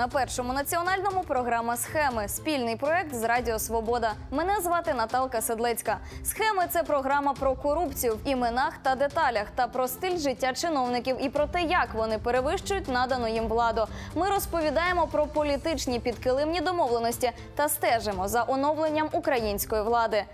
На першому національному програма Схеми. Спільний проект з Радіо Свобода. Мене звати Наталка Седлецька. Схеми це програма про корупцію в іменах та деталях та про стиль життя чиновників і про те, як вони перевищують надану їм владу. Ми розповідаємо про політичні підкилимні домовленості та стежимо за оновленням української влади.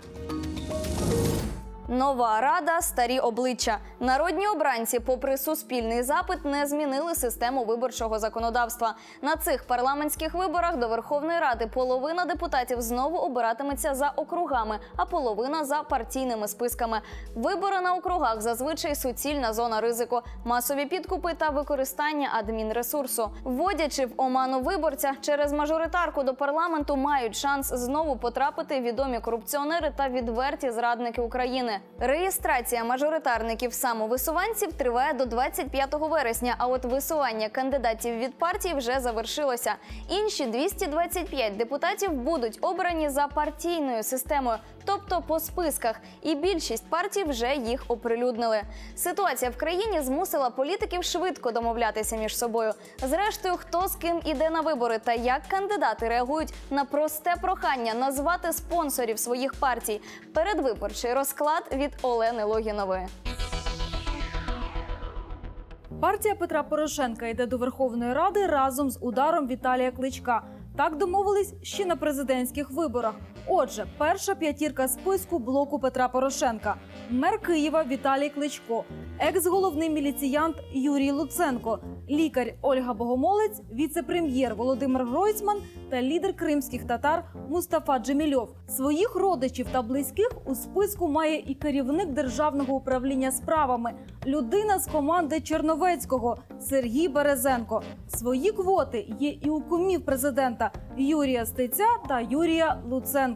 Нова рада, старі обличчя. Народні обранці, попри суспільний запит, не змінили систему виборчого законодавства. На цих парламентських виборах до Верховної Ради половина депутатів знову обиратиметься за округами, а половина за партійними списками. Вибори на округах зазвичай суцільна зона ризику, масові підкупи та використання адмінресурсу. Вводячи в оману виборця через мажоритарку до парламенту, мають шанс знову потрапити відомі корупціонери та відверті зрадники України. Реєстрація мажоритарників самовисуванців триває до 25 вересня. А от висування кандидатів від партій вже завершилося. Інші 225 депутатів будуть обрані за партійною системою, тобто по списках. І більшість партій вже їх оприлюднили. Ситуація в країні змусила політиків швидко домовлятися між собою. Зрештою, хто з ким іде на вибори та як кандидати реагують на просте прохання назвати спонсорів своїх партій. Передвиборчий розклад від Олени Логінової. Партія Петра Порошенка йде до Верховної Ради разом з ударом Віталія Кличка. Так домовились ще на президентських виборах. Отже, перша п'ятірка списку блоку Петра Порошенка: мер Києва Віталій Кличко, екс-головний міліціянт Юрій Луценко, лікар Ольга Богомолець, віце-прем'єр Володимир Гройсман та лідер кримських татар Мустафа Джемільов. Своїх родичів та близьких у списку має і керівник державного управління справами, людина з команди Черновецького Сергій Березенко. Свої квоти є і у кумів президента Юрія Стеця та Юрія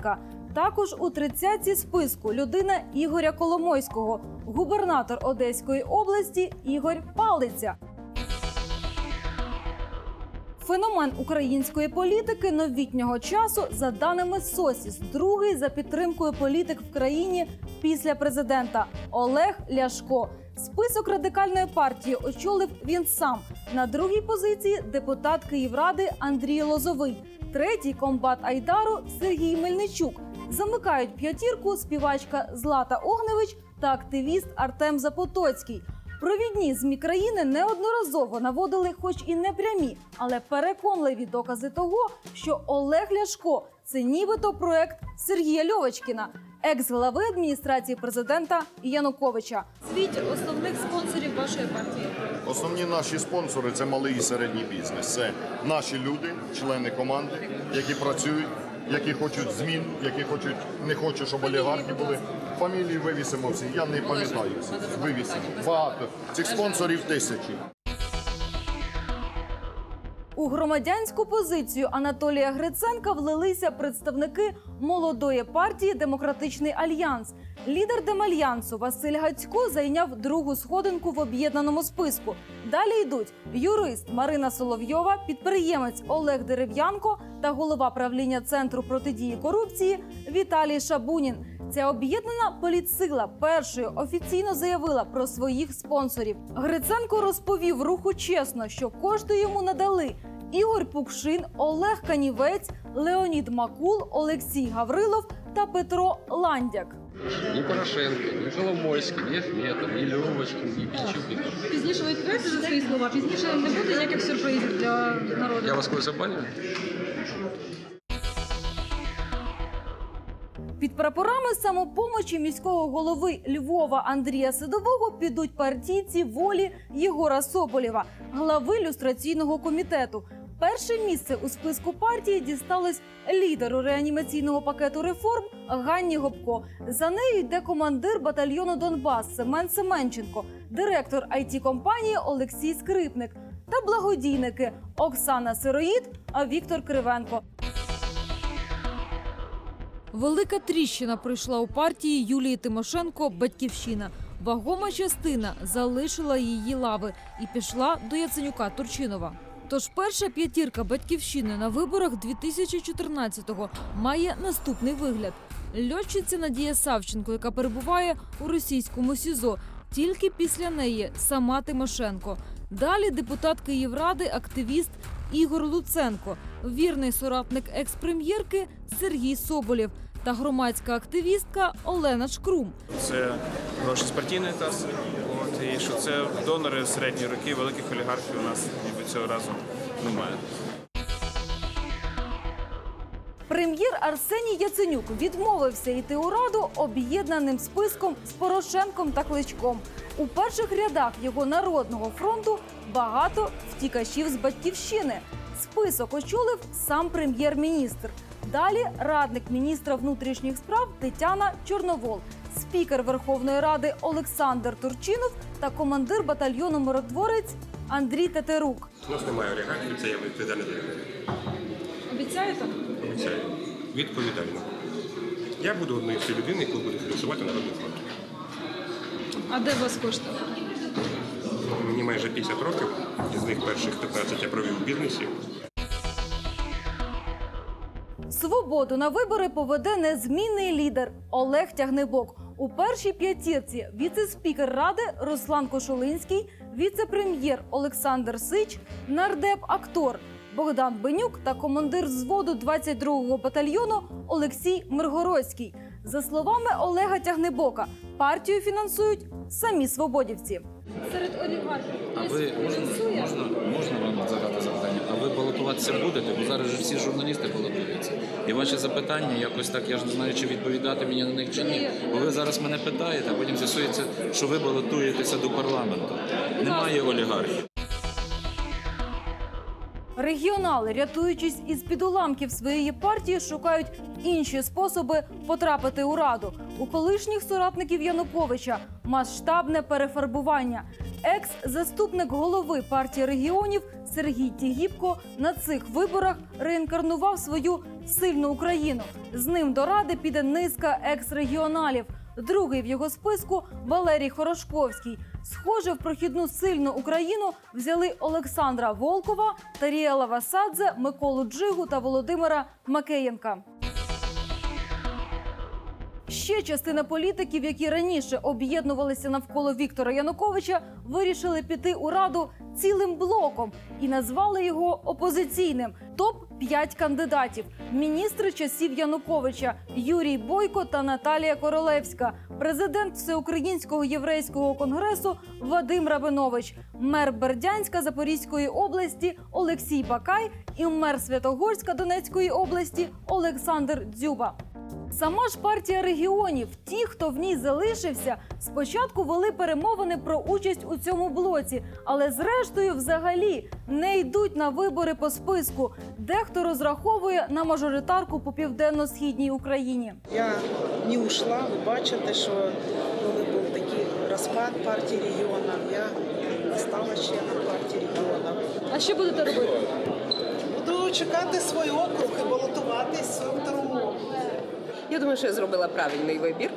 Луценка. Також у тридцятці списку людина Ігоря Коломойського, губернатор Одеської області Ігор Палиця. Феномен української політики новітнього часу, за даними СОСІС, другий за підтримкою політик в країні після президента Олег Ляшко. Список радикальної партії очолив він сам. На другій позиції депутат Київради Андрій Лозовий, третій комбат Айдару Сергій Мельничук. Замикають п'ятірку співачка Злата Огневич та активіст Артем Запотоцький. Провідні змі країни неодноразово наводили, хоч і не прямі, але переконливі докази того, що Олег Ляшко це нібито проект Сергія Льовочкіна, екс-глави адміністрації президента Януковича. Світ основних спонсорів вашої партії. Основні наші спонсори це малий і середній бізнес. Це наші люди, члени команди, які працюють, які хочуть змін, які хочуть, не хочуть, щоб олігархи були. Фамілії вивісимо всі. Я не пам'ятаю. Вивісимо. Багато. Цих спонсорів тисячі. У громадянську позицію Анатолія Гриценка влилися представники молодої партії Демократичний альянс. Лідер Демальянсу Василь Гацько зайняв другу сходинку в об'єднаному списку. Далі йдуть юрист Марина Соловйова, підприємець Олег Дерев'янко та голова правління центру протидії корупції Віталій Шабунін. Ця об'єднана політсила першою офіційно заявила про своїх спонсорів. Гриценко розповів руху чесно, що кошти йому надали Ігор Пукшин, Олег Канівець, Леонід Макул, Олексій Гаврилов та Петро Ландяк. Ни Порошенко, ни Коломойський, ни Ахметов, ни Льовочкин, ни Пінчук. Пізніше ви відкриєте за свої слова, пізніше не буде ніяких сюрпризів для народу. Я вас когось забаню? Під прапорами самопомочі міського голови Львова Андрія Сидового підуть партійці волі Єгора Соболєва, глави люстраційного комітету. Перше місце у списку партії дісталось лідеру реанімаційного пакету реформ Ганні Гопко. За нею йде командир батальйону Донбас Семен Семенченко, директор it компанії Олексій Скрипник та благодійники Оксана Сироїд, а Віктор Кривенко. Велика тріщина прийшла у партії Юлії Тимошенко Батьківщина. Вагома частина залишила її лави і пішла до Яценюка Турчинова. Тож перша п'ятірка батьківщини на виборах 2014-го має наступний вигляд: льотчиця Надія Савченко, яка перебуває у російському СІЗО. Тільки після неї сама Тимошенко. Далі депутат Київради, активіст Ігор Луценко, вірний соратник екс-прем'єрки Сергій Соболєв та громадська активістка Олена Шкрум. Це гроші партійної таси. От, і що це донори середньої роки, великих олігархів у нас ніби цього разу немає. Прем'єр Арсеній Яценюк відмовився йти у раду об'єднаним списком з Порошенком та Кличком. У перших рядах його народного фронту багато втікачів з батьківщини. Список очолив сам прем'єр-міністр. Далі радник міністра внутрішніх справ Тетяна Чорновол, спікер Верховної Ради Олександр Турчинов та командир батальйону миротворець Андрій Тетерук. У нас немає олігархів, це я відповідально за людей. Обіцяєте? Обіцяю. Відповідально. Я буду одною з людей, яку буде фінансувати Народний фронт. А де у вас кошти? Мені майже 50 років, із них перших 15 я провів в бізнесі. Свободу на вибори поведе незмінний лідер Олег Тягнебок. У першій п'ятірці віце-спікер ради Руслан Кошулинський, віце-прем'єр Олександр Сич, нардеп-актор Богдан Бенюк та командир взводу 22-го батальйону Олексій Миргородський. За словами Олега Тягнебока, партію фінансують самі свободівці. Серед олігархів хтось можна, фінансує? можна, можна вам задати запитання? Балотуватися будете? Бо зараз же всі журналісти балотуються. І ваші запитання якось так, я ж не знаю, чи відповідати мені на них чи ні. Бо ви зараз мене питаєте, а потім з'ясується, що ви балотуєтеся до парламенту. Немає олігархів. Регіонали, рятуючись із під уламків своєї партії, шукають інші способи потрапити у раду. У колишніх соратників Януковича масштабне перефарбування. Екс-заступник голови партії регіонів Сергій Тігіпко на цих виборах реінкарнував свою сильну Україну. З ним до ради піде низка екс-регіоналів. Другий в його списку Валерій Хорошковський. Схоже, в прохідну сильну Україну взяли Олександра Волкова, Таріела Васадзе, Миколу Джигу та Володимира Макеєнка. Ще частина політиків, які раніше об'єднувалися навколо Віктора Януковича, вирішили піти у раду цілим блоком і назвали його опозиційним. Топ 5 кандидатів: міністри часів Януковича Юрій Бойко та Наталія Королевська, президент Всеукраїнського єврейського конгресу Вадим Рабинович, мер Бердянська Запорізької області Олексій Бакай і мер Святогорська Донецької області Олександр Дзюба. Сама ж партія регіонів, ті, хто в ній залишився, спочатку вели перемовини про участь у цьому блоці, але зрештою, взагалі, не йдуть на вибори по списку. Дехто розраховує на мажоритарку по південно-східній Україні. Я не ушла. Ви бачите, що коли був такий розпад партії регіонів, я стала членом партії регіонів. А що будете робити? Буду чекати свій округ і балотуватись в второму. Я думаю, що я зробила правильний вибір.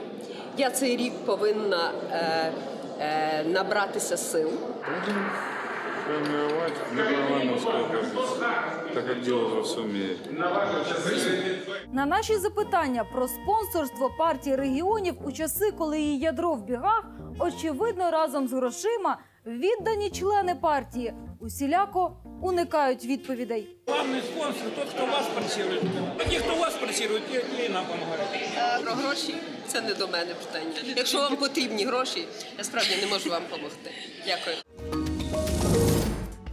Я цей рік повинна е, е, набратися сил. так как делают во всем. На наші запитання про спонсорство партії регіонів у часи, коли її ядро в бігах, очевидно, разом з грошима віддані члени партії усіляко уникають відповідей. Главний спонсор той, хто вас пресірує. Ті, хто вас пресірує, ті и нам помогают. Е, Про гроші це не до мене питання. Якщо вам потрібні гроші, я справді не можу вам допомогти. Дякую.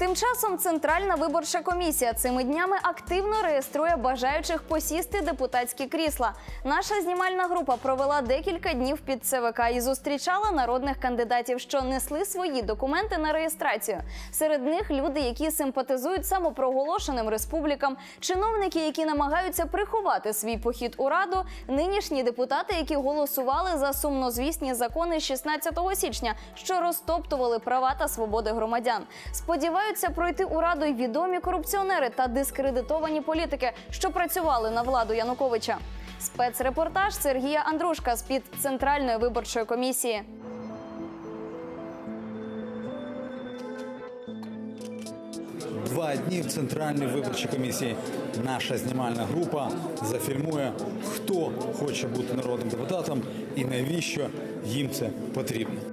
Тим часом Центральна виборча комісія цими днями активно реєструє бажаючих посісти депутатські крісла. Наша знімальна група провела декілька днів під ЦВК і зустрічала народних кандидатів, що несли свої документи на реєстрацію. Серед них люди, які симпатизують самопроголошеним республікам, чиновники, які намагаються приховати свій похід у раду, нинішні депутати, які голосували за сумнозвісні закони 16 січня, що розтоптували права та свободи громадян. Сподіваються пройти у раду й відомі корупціонери та дискредитовані політики, що працювали на владу Януковича. Спецрепортаж Сергія Андрушка з під центральної виборчої комісії. Два дні в центральній виборчій комісії. Наша знімальна група зафільмує, хто хоче бути народним депутатом і навіщо їм це потрібно.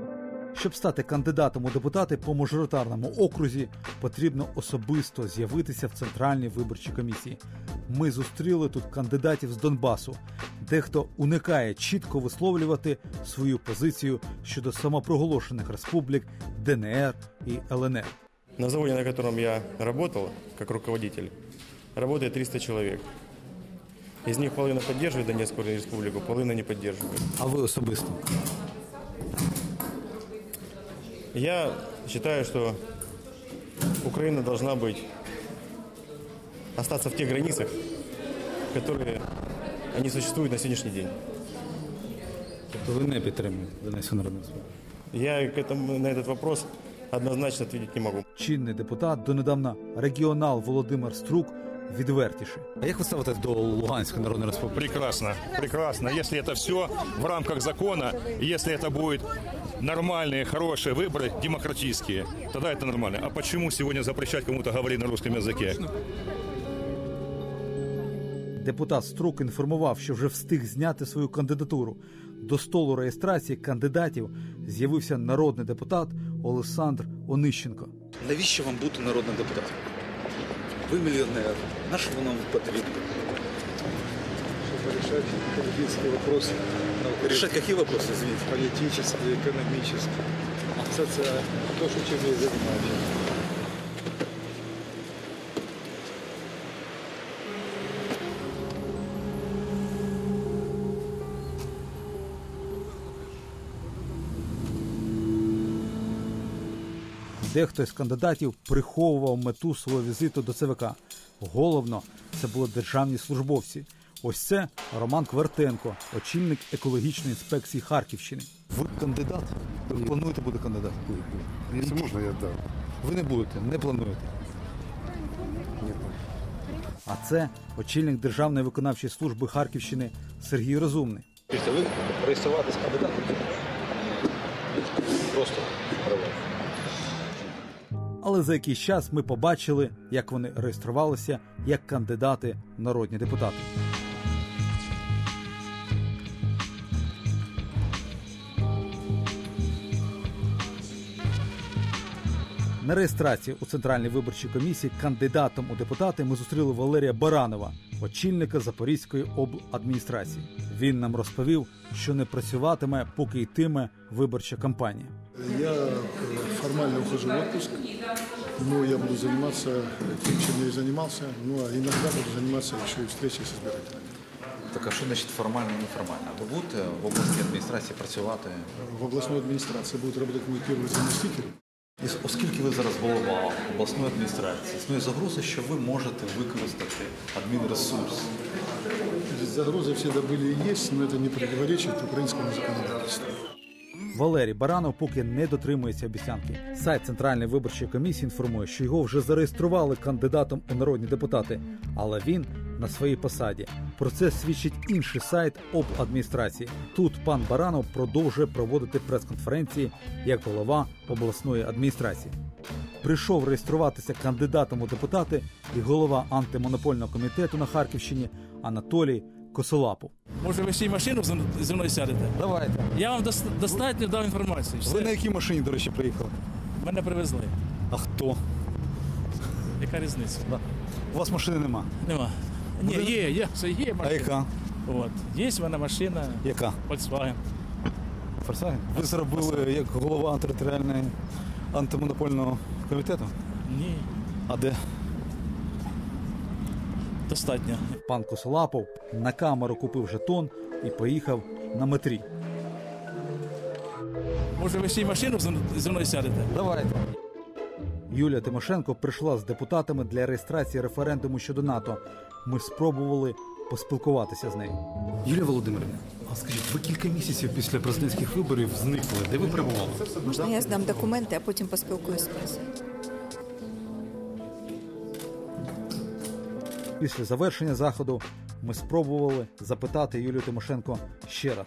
Щоб стати кандидатом у депутати по мажоритарному окрузі, потрібно особисто з'явитися в центральній виборчій комісії. Ми зустріли тут кандидатів з Донбасу. Дехто уникає чітко висловлювати свою позицію щодо самопроголошених республік ДНР і ЛНР. На заводе, на котором я работал как руководитель, работает 300 человек. Из них половина поддерживает Донецкую республику, половина не поддерживает. А ви особисто? Я считаю, что Украина должна быть остаться в тех границах, которые они существуют на сегодняшний день. Тобто ви не підтримуєте Донецьку Народну Республіку? Я к этому, на этот вопрос однозначно ответить не могу. Чинний депутат, донедавна регіонал Володимир Струк відвертіший. А як ви ставитесь до Луганської Народної Республіки? Прекрасно, прекрасно. Если это все в рамках закона, и если это будут нормальные, хорошие выборы, демократические, тогда это нормально. А почему сегодня запрещать кому-то говорить на русском языке? Депутат Струк інформував, що вже встиг зняти свою кандидатуру. До столу реєстрації кандидатів з'явився народний депутат Олександр Онищенко. Навіщо вам бути народним депутатом? Ви мільйонер. На що воно вам потрібно? Чтобы решать политические вопросы. Решать какие вопросы, извините? Политические, экономические, социальные. То, что чем я занимаюсь. Дехто з кандидатів приховував мету свого візиту до ЦВК. Головно, це були державні службовці. Ось це Роман Квартенко, очільник екологічної інспекції Харківщини. Ви кандидат? Ви плануєте бути кандидатом? Если можно, я да. Ви не будете, не плануєте. А це очільник Державної виконавчої служби Харківщини Сергій Розумний. Скажіть, ви реєструватись кандидатом? Просто. Але за якийсь час ми побачили, як вони реєструвалися як кандидати в народні депутати. На реєстрації у Центральній виборчій комісії кандидатом у депутати ми зустріли Валерія Баранова, очільника Запорізької обладміністрації. Він нам розповів, що не працюватиме, поки йтиме виборча кампанія. Я э, формально ухожу в отпуск, но я буду заниматься тем, чем я и занимался. Ну, а иногда буду заниматься еще и встречей с избирателями. Так а що значить формально і неформально? Ви будете в обласній адміністрації працювати? В областной администрации будет работать мой первый заместитель. І Оскільки ви зараз голова обласної адміністрації, існує загроза, що ви можете використати адмінресурс. Загрозы всегда были и есть, но это не противоречит украинскому законодательству. Валерій Баранов поки не дотримується обіцянки. Сайт Центральної виборчої комісії інформує, що його вже зареєстрували кандидатом у народні депутати, але він на своїй посаді. Про це свідчить інший сайт обладміністрації. Тут пан Баранов продовжує проводити прес-конференції як голова обласної адміністрації. Прийшов реєструватися кандидатом у депутати і голова антимонопольного комітету на Харківщині Анатолій Косолапов. Може, ви ще й машину зі- мною сядете? Давайте. Я вам дос- достатньо дав інформацію. Ви на якій машині, до речі, приїхали? Мене привезли. А хто? Яка різниця? У вас машини нема. Нема. Ні, є, є, все є машина. А яка? От. Є в мене машина. Яка? Volkswagen. Volkswagen? Ви зробили як голова територіальної антимонопольного комітету? Ні. А де? Достатньо. Пан Косолапов на камеру купив жетон і поїхав на метрі. Може, ви ще й машину зі мною сядете? Давайте. Юлія Тимошенко прийшла з депутатами для реєстрації референдуму щодо НАТО. Ми спробували поспілкуватися з нею. Юлія Володимирівна, а скажіть, ви кілька місяців після президентських виборів зникли. Де ви перебували? Можна я здам документи, а потім поспілкуюся з пресою? Після завершення заходу ми спробували запитати Юлію Тимошенко ще раз.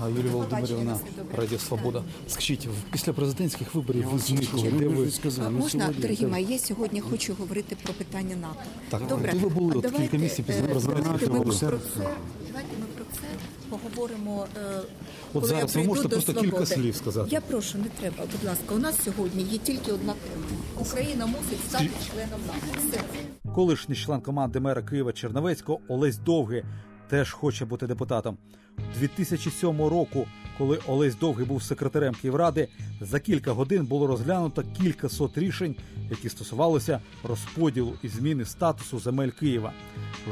А, Юлія Володимирівна, Радіо Свобода. Скажіть, після президентських виборів ви зникли. Де ви можна, дорогі мої, я сьогодні хочу говорити про питання НАТО. Так, Добре, де ви були от кілька місяців після давайте ми виборів? про це- Давайте ми про це. Поговоримо. е, От коли я зараз ви прийду можете просто кілька слів сказати. Я прошу, не треба, будь ласка. У нас сьогодні є тільки одна тема. Україна мусить стати членом НАТО. Все. Колишній член команди мера Києва Черновецького Олесь Довгий теж хоче бути депутатом. 2007 року, коли Олесь Довгий був секретарем Київради, за кілька годин було розглянуто кілька сот рішень, які стосувалися розподілу і зміни статусу земель Києва.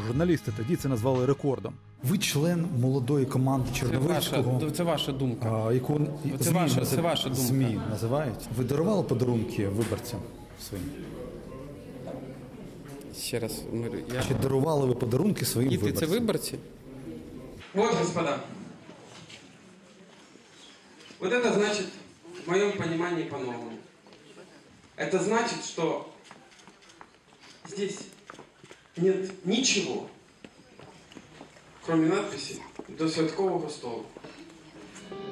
Журналісти тоді це назвали рекордом. Ви член молодої команди Черновецького. ваша- це ваша думка. А, яку Це ЗМІ ваша- це ваша думка. ЗМІ називають. Ви дарували подарунки виборцям своїм? Ще раз говорю, я... Чи дарували ви подарунки своїм Діти, виборцям? це виборці? Вот, господа. Вот это значит, в моем понимании по-новому. Это значит, что здесь нет ничего, кроме надписи до святкового столу.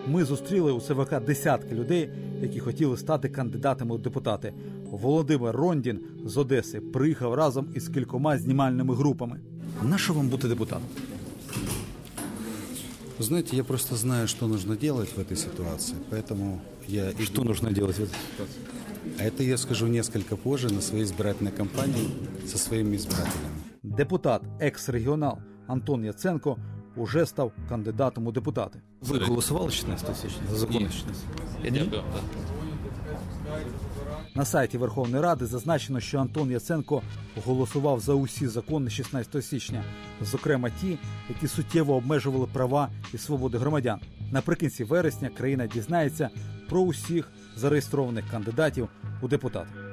Ми зустріли у ЦВК десятки людей, які хотіли стати кандидатами у депутати. Володимир Рондін з Одеси приїхав разом із кількома знімальними групами. На що вам бути депутатом? Вы знаете, я просто знаю, что нужно делать в этой ситуации, поэтому я... Что нужно делать в этой ситуации? А это я скажу несколько позже на своей избирательной кампании со своими избирателями. Депутат, екс-регіонал Антон Яценко уже став кандидатом у депутати. Ви голосували 16 січня за закон 16? Я дякую. На сайті Верховної Ради зазначено, що Антон Яценко голосував за усі закони 16 січня, зокрема ті, які суттєво обмежували права і свободи громадян. Наприкінці вересня країна дізнається про усіх зареєстрованих кандидатів у депутати.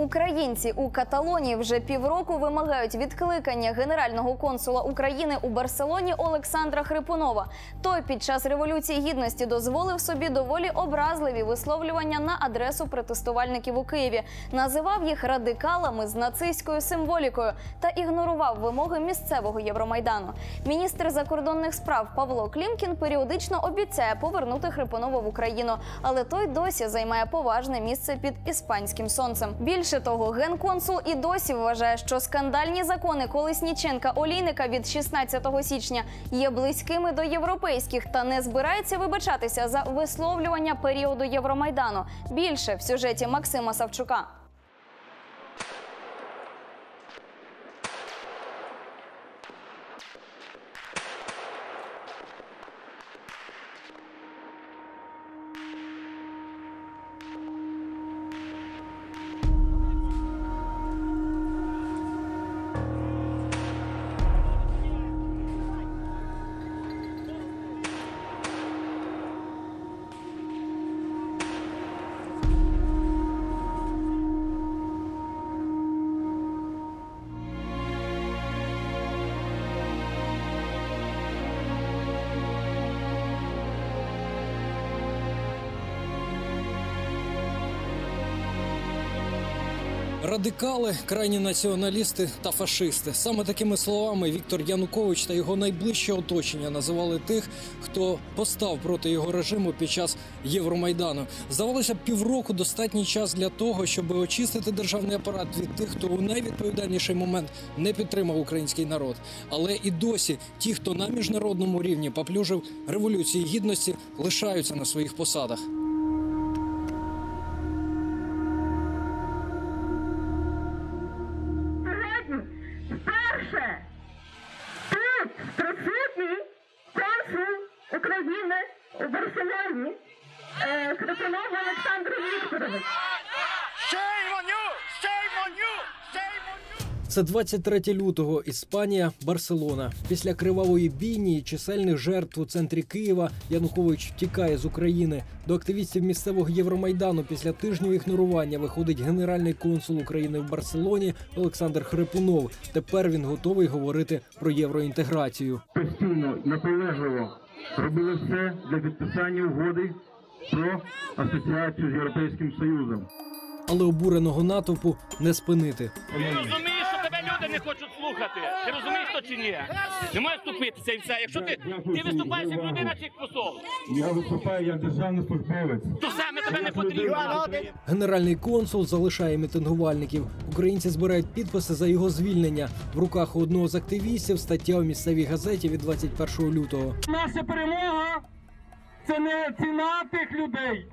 Українці у Каталонії вже півроку вимагають відкликання генерального консула України у Барселоні Олександра Хрипунова. Той під час революції гідності дозволив собі доволі образливі висловлювання на адресу протестувальників у Києві, називав їх радикалами з нацистською символікою та ігнорував вимоги місцевого Євромайдану. Міністр закордонних справ Павло Клімкін періодично обіцяє повернути Хрипунова в Україну, але той досі займає поважне місце під іспанським сонцем. Більше того, генконсул і досі вважає, що скандальні закони Колесніченка Олійника від 16 січня є близькими до європейських та не збирається вибачатися за висловлювання періоду Євромайдану. Більше в сюжеті Максима Савчука. Радикали, крайні націоналісти та фашисти. Саме такими словами Віктор Янукович та його найближче оточення називали тих, хто постав проти його режиму під час Євромайдану. Здавалося, б, півроку достатній час для того, щоб очистити державний апарат від тих, хто у найвідповідальніший момент не підтримав український народ. Але і досі ті, хто на міжнародному рівні поплюжив революції гідності, лишаються на своїх посадах. Барселоні е, Олександр Вікторович. Shame on you! Shame on you! Shame on you! Це 23 лютого. Іспанія, Барселона. Після кривавої бійні і чисельних жертв у центрі Києва Янукович втікає з України. До активістів місцевого Євромайдану після тижнів ігнорування виходить генеральний консул України в Барселоні Олександр Хрипунов. Тепер він готовий говорити про євроінтеграцію. постійно наполегливо робили все для підписання угоди про асоціацію з Європейським Союзом. Але обуреного натовпу не спинити. Тебе люди не хочуть слухати. Ти розумієш то чи ні? Не маєш ступитися і все. Якщо ти, ти виступаєш як людина чи як посол, Я виступаю як державний службовець. то саме тебе не потрібно. Генеральний консул залишає мітингувальників. Українці збирають підписи за його звільнення. В руках у одного з активістів стаття у місцевій газеті від 21 лютого. Наша перемога це не ціна тих людей.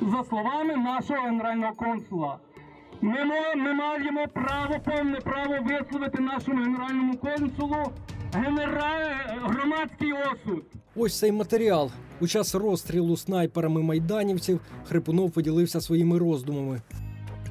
За словами нашого генерального консула. Ми, ми маємо право, повне право висловити нашому генеральному консулу генера... громадський осуд. Ось цей матеріал. У час розстрілу снайперами майданівців Хрипунов поділився своїми роздумами.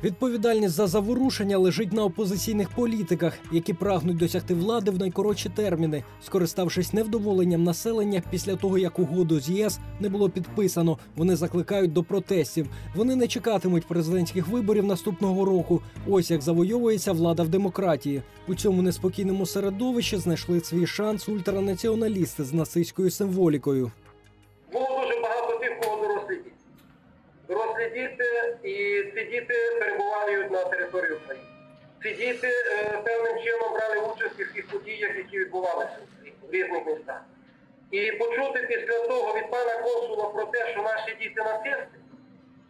Відповідальність за заворушення лежить на опозиційних політиках, які прагнуть досягти влади в найкоротші терміни, скориставшись невдоволенням населення після того, як угоду з ЄС не було підписано. Вони закликають до протестів. Вони не чекатимуть президентських виборів наступного року. Ось як завойовується влада в демократії. У цьому неспокійному середовищі знайшли свій шанс ультранаціоналісти з нацистською символікою. Діти, і ці діти перебувають на території України. Ці діти е, певним чином брали участь у всіх подіях, які відбувалися в різних містах. І почути після того від пана консула про те, що наші діти нацисти,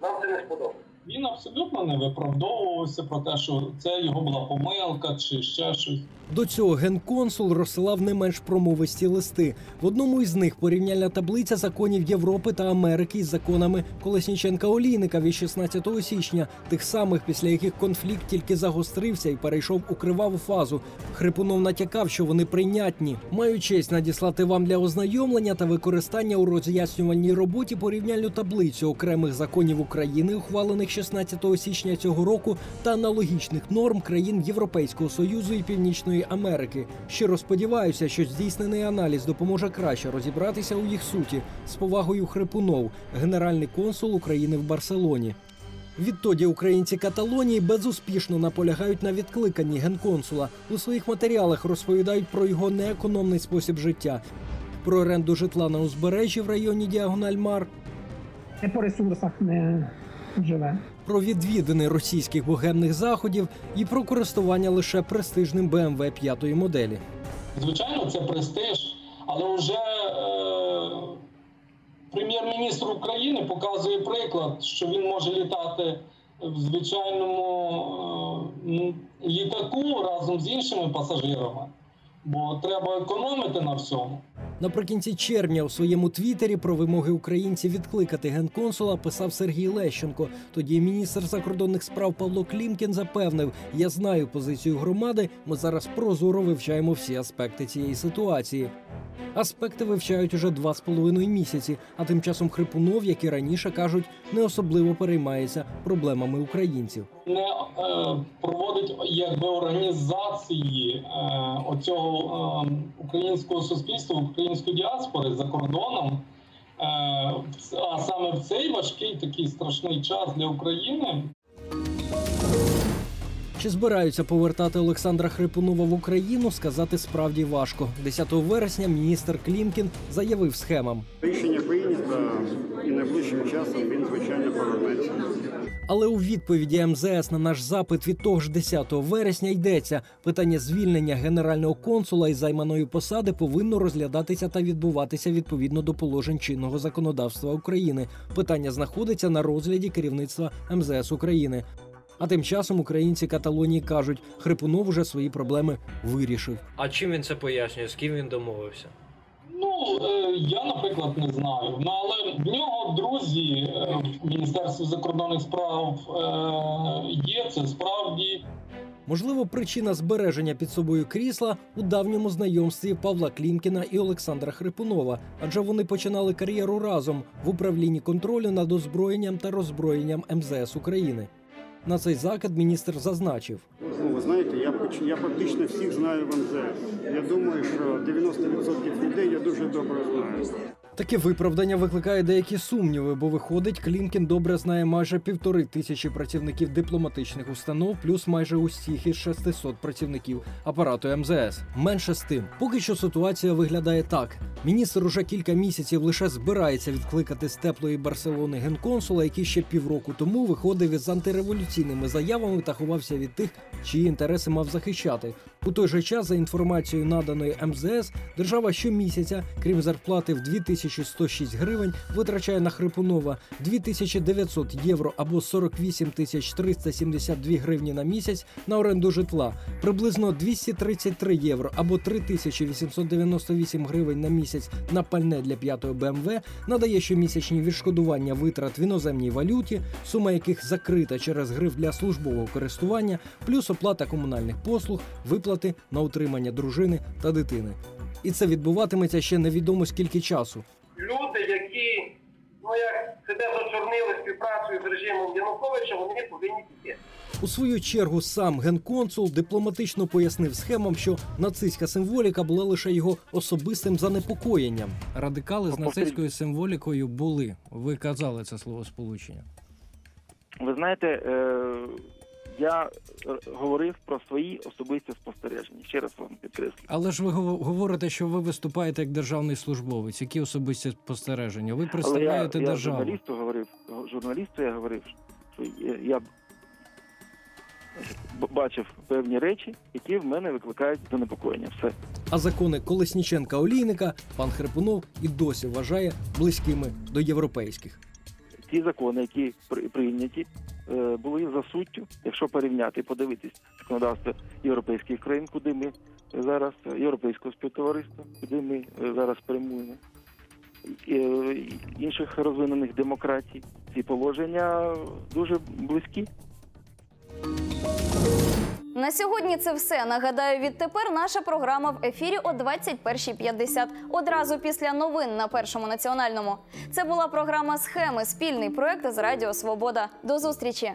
нам це не сподобалося. Він абсолютно не виправдовувався про те, що це його була помилка чи ще щось. До цього генконсул розсилав не менш промовисті листи. В одному із них порівняльна таблиця законів Європи та Америки із законами Колесніченка Олійника від 16 січня, тих самих, після яких конфлікт тільки загострився і перейшов у криваву фазу. Хрипунов натякав, що вони прийнятні. Маю честь надіслати вам для ознайомлення та використання у роз'яснювальній роботі порівняльну таблицю окремих законів України, ухвалених 16 січня цього року, та аналогічних норм країн Європейського союзу і Північної Америки. Щиро сподіваюся, що здійснений аналіз допоможе краще розібратися у їх суті з повагою Хрипунов, генеральний консул України в Барселоні. Відтоді українці Каталонії безуспішно наполягають на відкликанні генконсула. У своїх матеріалах розповідають про його неекономний спосіб життя, про оренду житла на узбережжі в районі Діагональ-Мар, по ресурсах не живе. про відвідини російських богемних заходів і про користування лише престижним BMW п'ятої моделі. Звичайно, це престиж, але вже е, прем'єр-міністр України показує приклад, що він може літати в звичайному е, літаку разом з іншими пасажирами, бо треба економити на всьому. Наприкінці червня у своєму твіттері про вимоги українців відкликати генконсула писав Сергій Лещенко. Тоді міністр закордонних справ Павло Клімкін запевнив: я знаю позицію громади. Ми зараз прозоро вивчаємо всі аспекти цієї ситуації. Аспекти вивчають уже два з половиною місяці. А тим часом Хрипунов, як і раніше кажуть, не особливо переймається проблемами українців. Не е, проводить якби організації е, оцього е, українського суспільства, української діаспори за кордоном. А саме в цей важкий такий страшний час для України Чи збираються повертати Олександра Хрипунова в Україну? Сказати справді важко. 10 вересня міністр Клімкін заявив схемам. Рішення прийнято і найближчим часом він звичайно повернеться. Але у відповіді МЗС на наш запит від того ж 10 вересня йдеться: питання звільнення генерального консула із займаної посади повинно розглядатися та відбуватися відповідно до положень чинного законодавства України. Питання знаходиться на розгляді керівництва МЗС України. А тим часом українці Каталонії кажуть, Хрипунов уже свої проблеми вирішив. А чим він це пояснює? З ким він домовився? Ну, е, я, наприклад, не знаю. Ну, але в нього друзі е, в Міністерстві закордонних справ е, є. Це справді Можливо, причина збереження під собою крісла у давньому знайомстві Павла Клімкіна і Олександра Хрипунова, адже вони починали кар'єру разом в управлінні контролю над озброєнням та роззброєнням МЗС України. На цей закид міністр зазначив. Ну, ви знаєте, я, я практично всіх знаю в МЗС. Я думаю, що 90% людей я дуже добре знаю. Таке виправдання викликає деякі сумніви, бо виходить, Клімкін добре знає майже півтори тисячі працівників дипломатичних установ, плюс майже усіх із 600 працівників апарату МЗС. Менше з тим, поки що ситуація виглядає так: міністр уже кілька місяців лише збирається відкликати з теплої Барселони генконсула, який ще півроку тому виходив із антиреволюційними заявами та ховався від тих, чиї інтереси мав захищати. У той же час, за інформацією наданої МЗС, держава щомісяця, крім зарплати в 2106 гривень, витрачає на Хрипунова 2900 євро або 48 тисяч 372 гривні на місяць на оренду житла, приблизно 233 євро або 3898 гривень на місяць на пальне для п'ятої БМВ, надає щомісячні відшкодування витрат в іноземній валюті, сума яких закрита через гриф для службового користування, плюс оплата комунальних послуг, виплати на утримання дружини та дитини. І це відбуватиметься ще невідомо скільки часу. Люди, які ну як себе зачорнили співпрацею з режимом Януковича, вони повинні піти. У свою чергу сам генконсул дипломатично пояснив схемам, що нацистська символіка була лише його особистим занепокоєнням. Радикали з нацистською символікою були. Ви казали це слово сполучення. Ви знаєте, е, я е, говорив про свої особисті спостереження. Ще раз вам підкреслю. Але ж ви гов- говорите, що ви виступаєте як державний службовець. Які особисті спостереження? Ви Але я, представляєте я державу. журналісту говорив, журналісту я говорив, що я, бачив певні речі, які в мене викликають занепокоєння. Все. А закони Колесніченка Олійника пан Хрипунов і досі вважає близькими до європейських. Ті закони, які при- прийняті, е, були за суттю, якщо порівняти і подивитись законодавство європейських країн, куди ми зараз е, європейського співтовариства, куди ми е, зараз прямуємо. е, Інших розвинених демократій ці положення дуже близькі. На сьогодні це все. Нагадаю, відтепер наша програма в ефірі о 21.50. Одразу після новин на першому національному. Це була програма Схеми, спільний проект з Радіо Свобода. До зустрічі.